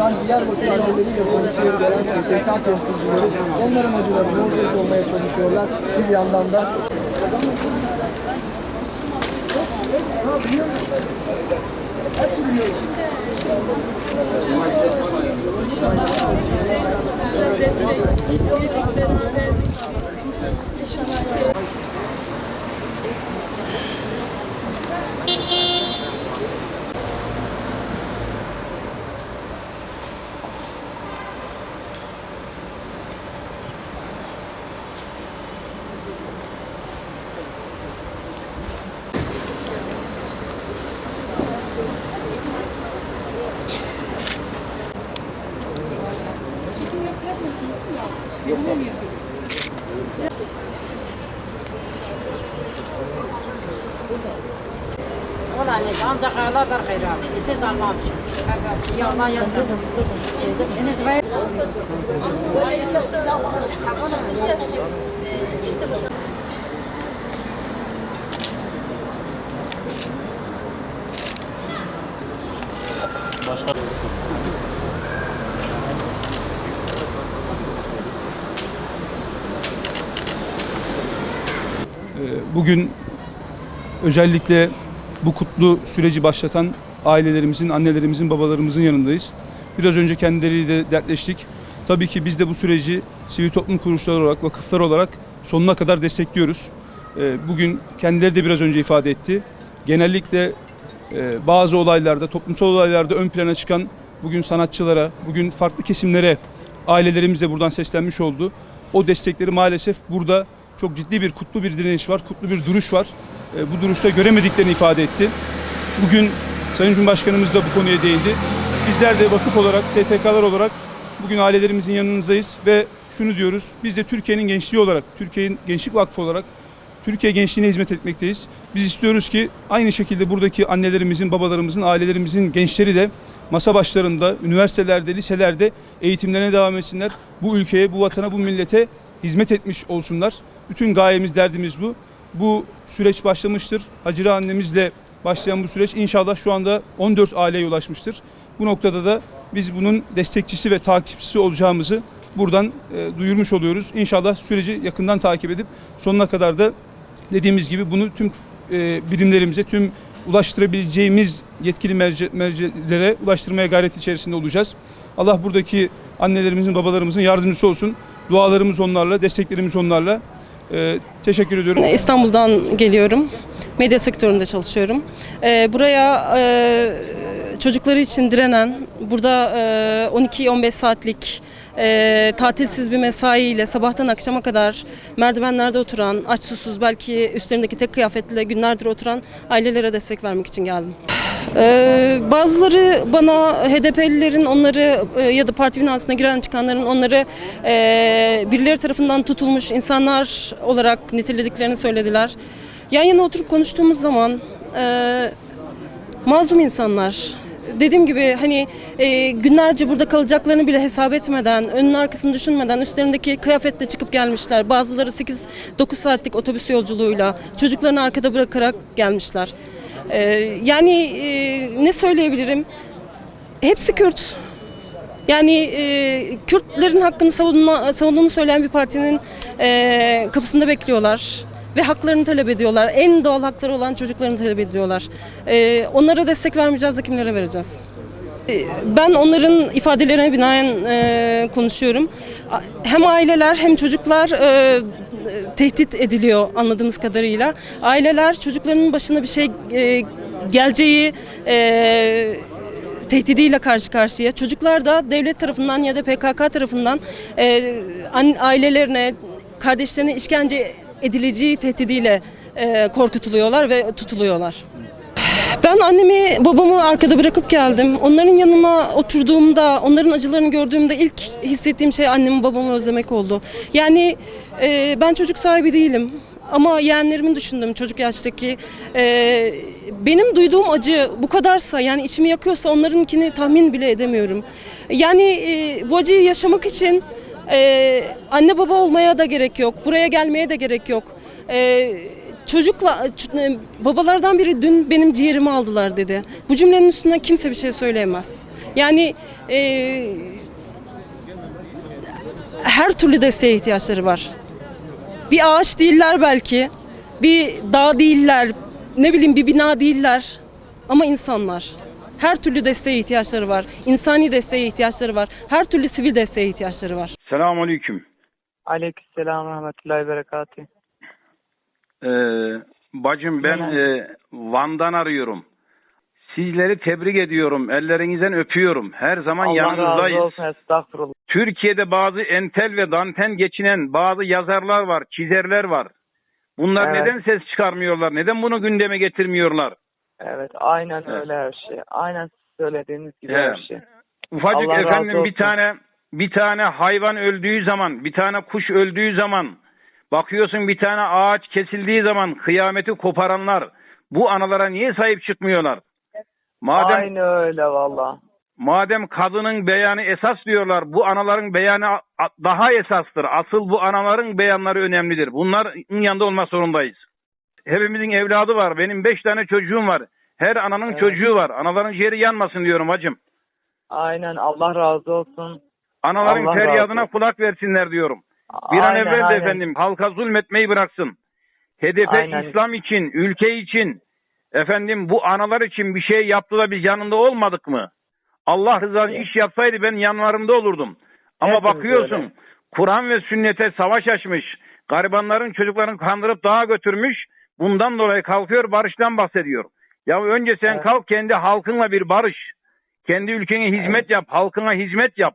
Ben Diyarbakır aileleriyle polisiye gelen SSK temsilcileri onların acılarını ortak olmaya çalışıyorlar. Bir yandan da Ulan ancak Allah ver hayır abi. İstiz almamışım. Evet, Bey. Bugün özellikle bu kutlu süreci başlatan ailelerimizin, annelerimizin, babalarımızın yanındayız. Biraz önce kendileriyle dertleştik. Tabii ki biz de bu süreci sivil toplum kuruluşları olarak, vakıflar olarak sonuna kadar destekliyoruz. Ee, Bugün kendileri de biraz önce ifade etti. Genellikle e, bazı olaylarda, toplumsal olaylarda ön plana çıkan bugün sanatçılara, bugün farklı kesimlere ailelerimiz de buradan seslenmiş oldu. O destekleri maalesef burada çok ciddi bir kutlu bir direniş var, kutlu bir duruş var. E, Bu duruşta göremediklerini ifade etti. Bugün Sayın Cumhurbaşkanımız da bu konuya değindi. Bizler de vakıf olarak, STK'lar olarak bugün ailelerimizin yanınızdayız ve şunu diyoruz. Biz de Türkiye'nin gençliği olarak, Türkiye'nin Gençlik Vakfı olarak Türkiye gençliğine hizmet etmekteyiz. Biz istiyoruz ki aynı şekilde buradaki annelerimizin, babalarımızın, ailelerimizin gençleri de masa başlarında, üniversitelerde, liselerde eğitimlerine devam etsinler. Bu ülkeye, bu vatana, bu millete hizmet etmiş olsunlar. Bütün gayemiz, derdimiz bu. Bu süreç başlamıştır. Hacire annemizle başlayan bu süreç inşallah şu anda 14 aileye ulaşmıştır. Bu noktada da biz bunun destekçisi ve takipçisi olacağımızı buradan e, duyurmuş oluyoruz. İnşallah süreci yakından takip edip sonuna kadar da dediğimiz gibi bunu tüm e, birimlerimize, tüm ulaştırabileceğimiz yetkili merci, mercilere ulaştırmaya gayret içerisinde olacağız. Allah buradaki annelerimizin, babalarımızın yardımcısı olsun. Dualarımız onlarla, desteklerimiz onlarla. E, teşekkür ediyorum. İstanbul'dan geliyorum. Medya sektöründe çalışıyorum. Ee, buraya e, çocukları için direnen, burada e, 12-15 saatlik e, tatilsiz bir mesaiyle sabahtan akşama kadar merdivenlerde oturan, aç susuz belki üstlerindeki tek kıyafetle günlerdir oturan ailelere destek vermek için geldim. Ee, bazıları bana HDP'lilerin onları e, ya da parti binasına giren çıkanların onları e, birileri tarafından tutulmuş insanlar olarak nitelediklerini söylediler. Yan yana oturup konuştuğumuz zaman e, mazlum insanlar. Dediğim gibi hani e, günlerce burada kalacaklarını bile hesap etmeden, önün arkasını düşünmeden üstlerindeki kıyafetle çıkıp gelmişler. Bazıları 8-9 saatlik otobüs yolculuğuyla çocuklarını arkada bırakarak gelmişler. E, yani e, ne söyleyebilirim? Hepsi Kürt. Yani e, Kürtlerin hakkını savunma, savunduğunu söyleyen bir partinin e, kapısında bekliyorlar ve haklarını talep ediyorlar. En doğal hakları olan çocuklarını talep ediyorlar. E, onlara destek vermeyeceğiz de kimlere vereceğiz? E, Ben onların ifadelerine binaen e, konuşuyorum. Hem aileler hem çocuklar e, tehdit ediliyor anladığımız kadarıyla. Aileler çocuklarının başına bir şey e, geleceği e, tehdidiyle karşı karşıya. Çocuklar da devlet tarafından ya da PKK tarafından e, ailelerine, kardeşlerine işkence edileceği tehdidiyle korkutuluyorlar ve tutuluyorlar. Ben annemi babamı arkada bırakıp geldim. Onların yanına oturduğumda, onların acılarını gördüğümde ilk hissettiğim şey annemi babamı özlemek oldu. Yani e, ben çocuk sahibi değilim. Ama yeğenlerimi düşündüm çocuk yaştaki. E, benim duyduğum acı bu kadarsa yani içimi yakıyorsa onlarınkini tahmin bile edemiyorum. Yani e, bu acıyı yaşamak için e, anne baba olmaya da gerek yok. Buraya gelmeye de gerek yok. E, çocukla ç- e, babalardan biri dün benim ciğerimi aldılar dedi. Bu cümlenin üstünden kimse bir şey söyleyemez. Yani e, her türlü desteğe ihtiyaçları var. Bir ağaç değiller belki, bir dağ değiller, ne bileyim bir bina değiller ama insanlar. Her türlü desteğe ihtiyaçları var. İnsani desteğe ihtiyaçları var. Her türlü sivil desteğe ihtiyaçları var. Selamun Aleyküm. Aleykümselam rahmetullahi berekatü. Ee, bacım ben e, Van'dan arıyorum. Sizleri tebrik ediyorum. Ellerinizden öpüyorum. Her zaman Allah yanınızdayız. razı olsun estağfurullah. Türkiye'de bazı entel ve dantel geçinen bazı yazarlar var, çizerler var. Bunlar Evet. neden ses çıkarmıyorlar? Neden bunu gündeme getirmiyorlar? Evet aynen Evet. öyle her şey. Aynen söylediğiniz gibi Evet. her şey. Ufacık Allah razı efendim bir olsun. tane bir tane hayvan öldüğü zaman, bir tane kuş öldüğü zaman, bakıyorsun bir tane ağaç kesildiği zaman kıyameti koparanlar bu analara niye sahip çıkmıyorlar? Madem Aynı öyle valla. madem kadının beyanı esas diyorlar, bu anaların beyanı daha esastır. Asıl bu anaların beyanları önemlidir. Bunların yanında olmak zorundayız. Hepimizin evladı var. Benim beş tane çocuğum var. Her ananın Evet. çocuğu var. Anaların ciğeri yanmasın diyorum hacım. Aynen Allah razı olsun. Anaların Allah feryadına kulak versinler diyorum. Bir an Aynen, evvel de aynen. efendim halka zulmetmeyi bıraksın. Hedefe Aynen. İslam için, ülke için, efendim bu analar için bir şey yaptı da biz yanında olmadık mı? Allah rızası Evet. iş yapsaydı ben yanlarında olurdum. Ama Hepimiz bakıyorsun. Kur'an ve sünnete savaş açmış. Garibanların çocuklarını kandırıp dağa götürmüş. Bundan dolayı kalkıyor barıştan bahsediyor. Ya önce sen Evet. kalk kendi halkınla bir barış. Kendi ülkene hizmet yap, halkına hizmet yap.